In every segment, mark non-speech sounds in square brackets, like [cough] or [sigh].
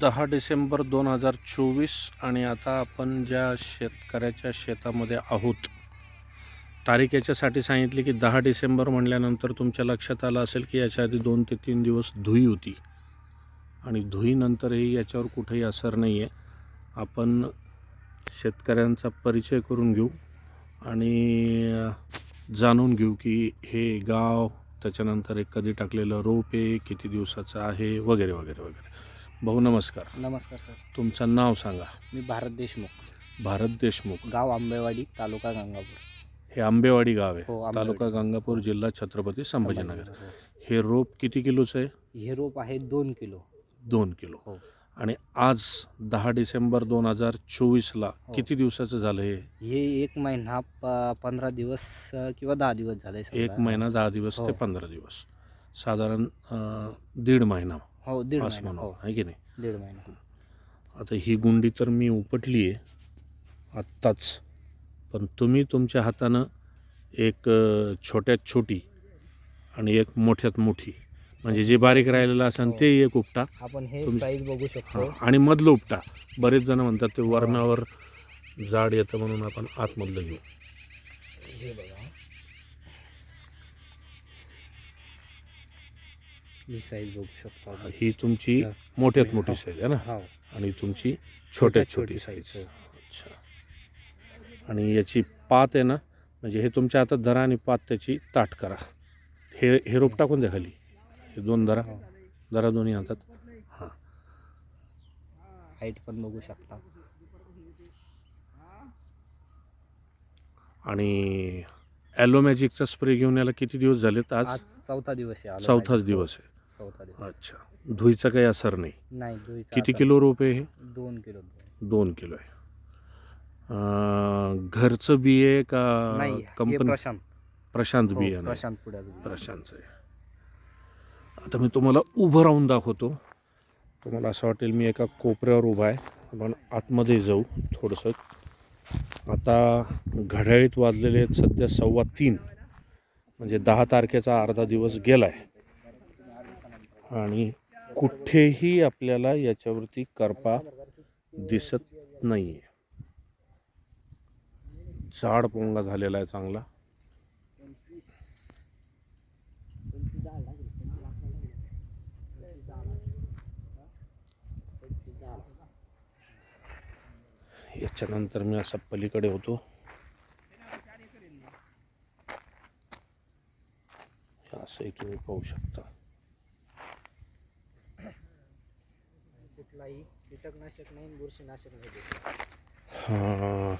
दहा डिसेंबर दोन हजार चोवीस आणि आता आपण ज्या शेतकऱ्याच्या शेतामध्ये आहोत तारीख याच्यासाठी सांगितली की दहा डिसेंबर म्हणल्यानंतर तुमच्या लक्षात आलं असेल की याच्या आधी दोन ते तीन दिवस धुई होती. आणि धुईनंतरही याच्यावर कुठेही असर नाही आहे आपण शेतकऱ्यांचा परिचय करून घेऊ आणि जाणून घेऊ की हे गाव त्याच्यानंतर एक कधी टाकलेलं रोप आहे किती दिवसाचं आहे वगैरे वगैरे वगैरे. भाऊ नमस्कार. नमस्कार सर. तुमचं नाव सांगा. मी भारत देशमुख. भारत देशमुख. गाव आंबेवाडी तालुका गंगापूर. हे आंबेवाडी गाव आहे. हो, आंबेवाडी. तालुका गंगापूर जिल्हा छत्रपती संभाजीनगर. संभाजीनगर, हे. रोप किती किलोचं आहे? हो. हे रोप आहे दोन किलो. दोन किलो. हो. आणि आज दहा डिसेंबर दोन हजार चोवीसला हो. किती दिवसाचं झालं हे? हे एक महिना प- पंधरा दिवस अ, किंवा दहा दिवस झाले एक महिना दहा दिवस ते हो. पंधरा दिवस. साधारण अं, दीड महिना. हो दीड महिना. हो. आहे की नाही? दीड महिना. आता ही गुंडी तर मी उपटली आहे आत्ताच. पण तुम्ही तुमच्या हातानं एक अ, छोट्यात छोटी आणि एक मोठ्यात मोठी. म्हणजे जे बारीक राहिलेलं असेल ते एक उपटा. आपण हे साईज बघू हा, शकतो. आणि मधलं उपटा. बरेच जण म्हणतात ते वरणावर जाड येतं म्हणून आपण आतमधलं घेऊ. हे बघा. ही साईज बघू शकतो आपण. ही तुमची हा. मोठ्यात मोठी साईज आहे ना? आणि तुमची छोट्यात छोटी साईज अच्छा. आणि याची पात आहे ना म्हणजे हे तुमच्या हातात धरा आणि पात त्याची ताट करा. हे हे रोप टाकून द्या खाली. हे दोन धरा हो. धरा दोन्ही हातात. हां. हाईट पण बघू शकता. आणि ॲलोमॅजिकचा स्प्रे घेऊन याला किती दिवस झालेत आज? आज चौथा दिवस आहे. आलो चौथाच. दिवस आहे. चौथा दिवस अच्छा. धुईचा काही असर नाही? नाही किती आता किलो रोप आहे हे? दोन किलो दोन किलो आहे. अं, घरचं बी आहे का नाही हे कंपनी? प्रशांत. प्रशांत हो, बी आहे प्रशांत. प्रशांतचं आहे. आता मी तुम्हाला उभं राहून दाखवतो. तुम्हाला असं वाटेल मी एका कोपऱ्यावर उभा आहे. आपण आतमध्ये जाऊ थोडंसं. आता घड्याळीत वाजलेले आहेत सध्या सव्वा तीन. म्हणजे दहा तारखेचा अर्धा दिवस गेला आहे आणि कुठेही आपल्याला याच्यावरती करपा दिसत नाही आहे जाड पोंगा झालेला आहे चांगला. याच्यानंतर मी असा पलीकडे होतो. हे असंही तुम्ही पाहू शकता. कुठलाही कीटकनाशक नाही बुरशीनाशक नाही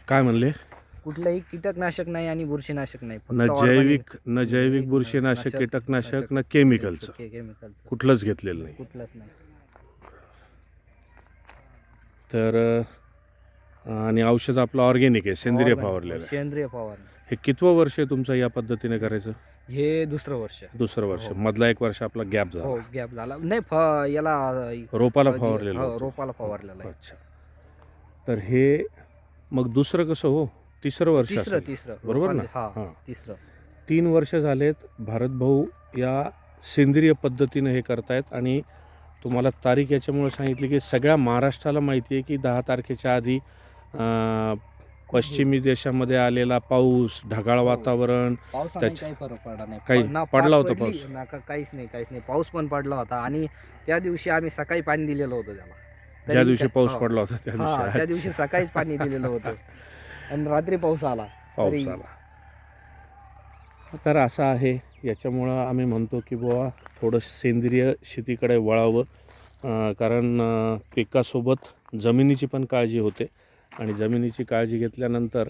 काय म्हणले? कुठलंही कीटकनाशक नाही आणि बुरशीनाशक नाही न जैविक न जैविक बुरशीनाशक नाशक, कीटकनाशक नाशक, न केमिकलचं. के- केमिकलचं. कुठलंच घेतलेलं नाही. कुठलंच नाही. तर आणि औषध आपलं ऑर्गॅनिक आहे सेंद्रिय फवारलेलं सेंद्रिय फवारणी. हे कितवं वर्ष आहे तुमचं या पद्धतीने करायचं? हे दुसरं वर्ष दुसरं वर्ष हो. मधला एक वर्ष आपला गॅप हो झाला गॅप झाला नाही फ याला रोपाला हो, फवारलेलं हो, होतं. रोपाला फवारलेला आहे अच्छा तर हे मग दुसरं कसं हो तिसरं वर्ष तिसरं असेल. तिसरं बरोबर ना? हा हां. तिसरं तीन वर्ष झालेत भारत भाऊ या सेंद्रिय पद्धतीनं हे करतायत आणि तुम्हाला तारीख याच्यामुळे सांगितली की सगळ्या महाराष्ट्राला माहिती आहे की दहा तारखेच्या आधी अं, पश्चिमी देशामध्ये आलेला पाऊस ढगाळ वातावरण पावसाने त्याच्या- काही फरक पडला नाही. काही होता पडली, पाऊस? ना का- काहीच नाही काहीच नाही. पाऊस पण पडला होता आणि त्या दिवशी आम्ही सकाळी पाणी दिलेलं होतं त्याला. ज्या तरी दिवशी त्या- पाऊस हो. पडला होता त्या हा त्या दिवशी दिवशी अच्छा. सकाळीच पाणी दिलेलं होतं. [laughs] आणि रात्री पाऊस आला. पाऊस तरी- आला. तर असं आहे. याच्यामुळं आम्ही म्हणतो की बुवा थोडं सेंद्रिय शेतीकडे वळावं. अं, कारण अं, पिकासोबत जमिनीची पण काळजी होते. आणि जमिनीची काळजी घेतल्यानंतर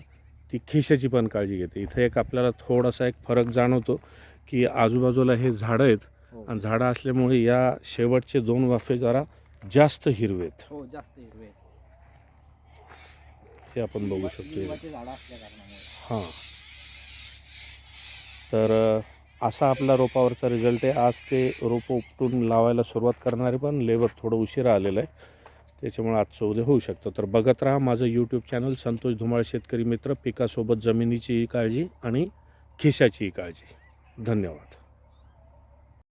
ती खिशाची पण काळजी घेते. इथं एक आपल्याला थोडासा एक फरक जाणवतो की आजूबाजूला हे झाडं आहेत हो. आणि झाडं असल्यामुळे या शेवटचे दोन वाफे जरा जास्त हिरवे आहेत हो जास्त हिरवे हे आपण बघू शकतो. लिंबाची झाडं असल्या कारणामुळे. हां. तर असा आपला रोपावरचा रिझल्ट आहे. आज ते रोपं उपटून लावायला सुरुवात करणारे पण लेबर थोडं उशिरा आलेलं आहे. त्याच्यामुळे आजचं उद्या होऊ शकतं तर बघत राहा माझं यूट्यूब चॅनल संतोष धुमाळ शेतकरी मित्र. पिकासोबत जमिनीचीही काळजी आणि खिशाचीही काळजी. धन्यवाद.